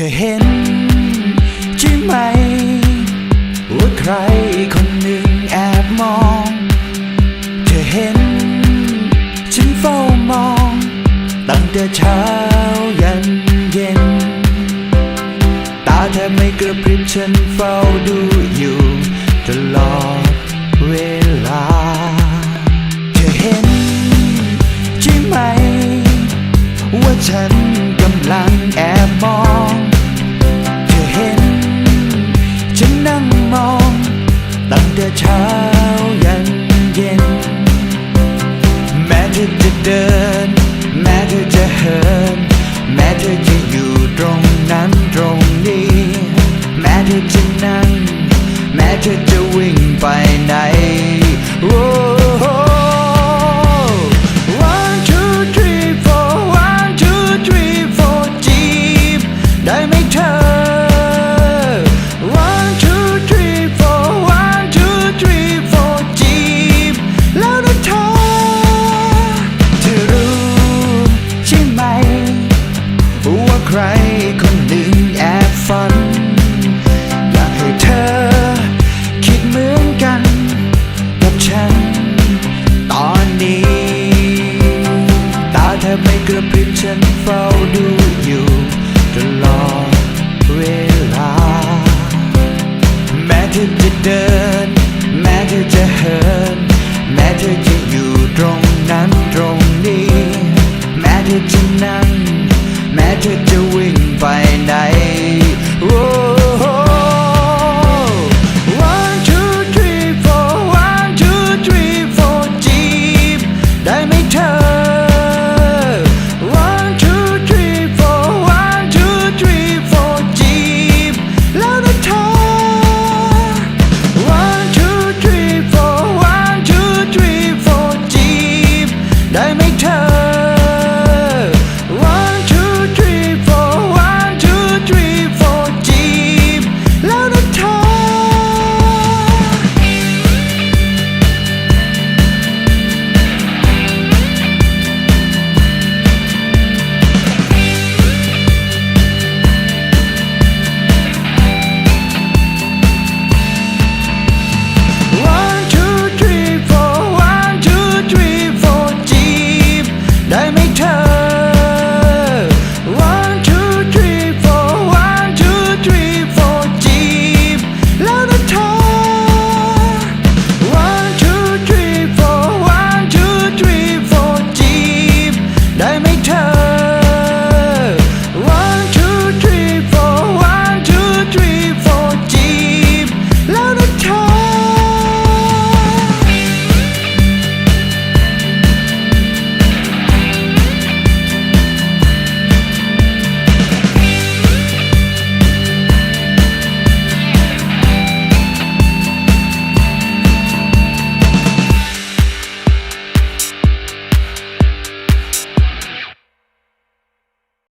ธอเห็นใช่ไหม ว่าใครคนหนึ่งแอบมอง เธอเห็น ฉันเฝ้ามอง ตั้งแต่เช้ายันเย็น ตาแทบไม่กระพริบฉันเฝ้าดูอยู่ตลอดเวลา เธอเห็นใช่ไหม ว่าฉัน หลังแอบมอง เธอเห็น ฉันนั่งมองตั้งแต่เช้า does.